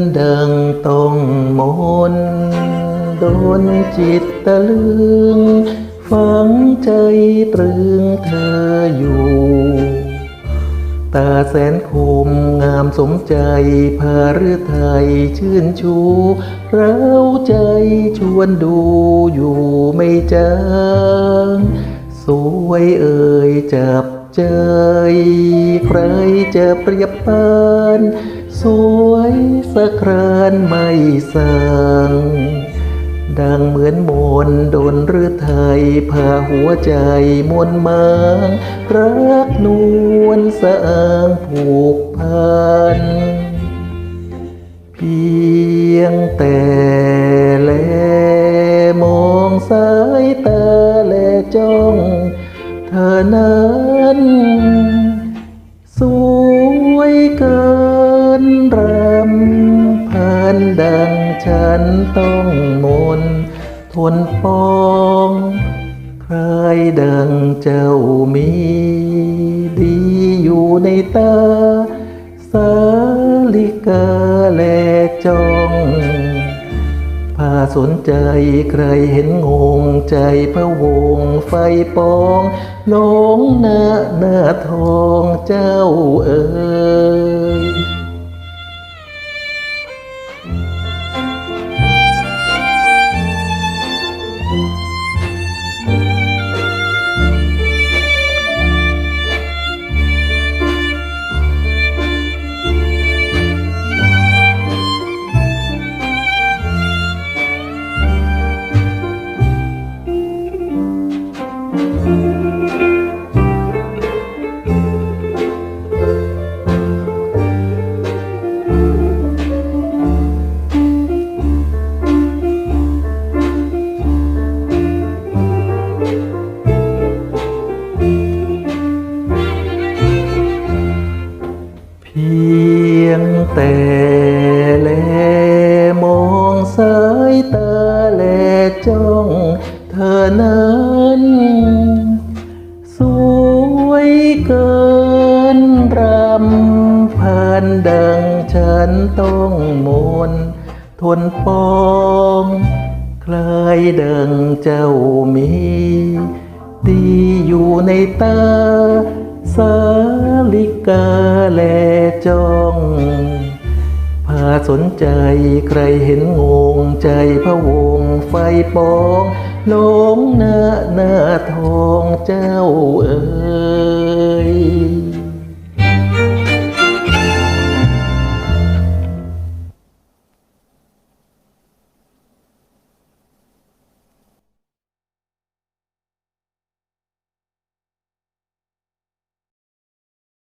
นต์โดนจิตตะลึงฝังใจตรึงเธออยู่ตาแสนคมงามสมใจพาฤทัยชื่นชูเราใจชวนดูอยู่ไม่จางสวยเอ่ยจับ ใจใครจะเปรียบปานสวยสักครานไม่สั่งดังเหมือนมนต์ดนฤทัยพาหัวใจมวนมางรักนวลสะอางผูกพันเพียงแต่แลมองสายตาแลจ้อง ธอนั้นสวยเกินรำพันดังฉันต้องมนทนปองใครดังเจ้ามีดีอยู่ในตาสาลิกาแล สนใจใครเห็นงงใจพระวงไฟปองหลงหน้าหน้าทองเจ้าเอ๋ย แต่แลมองสายตาแลจ้องเธอนั้นสวยเกินรำพันดังฉันต้องมนทนปองคล้ายดังเจ้ามีดีอยู่ในตาสาลิกาแลจอง สนใจใครเห็นงงใจพระวงไฟปองหลงหน้าหน้าทองเจ้าเอ๋ย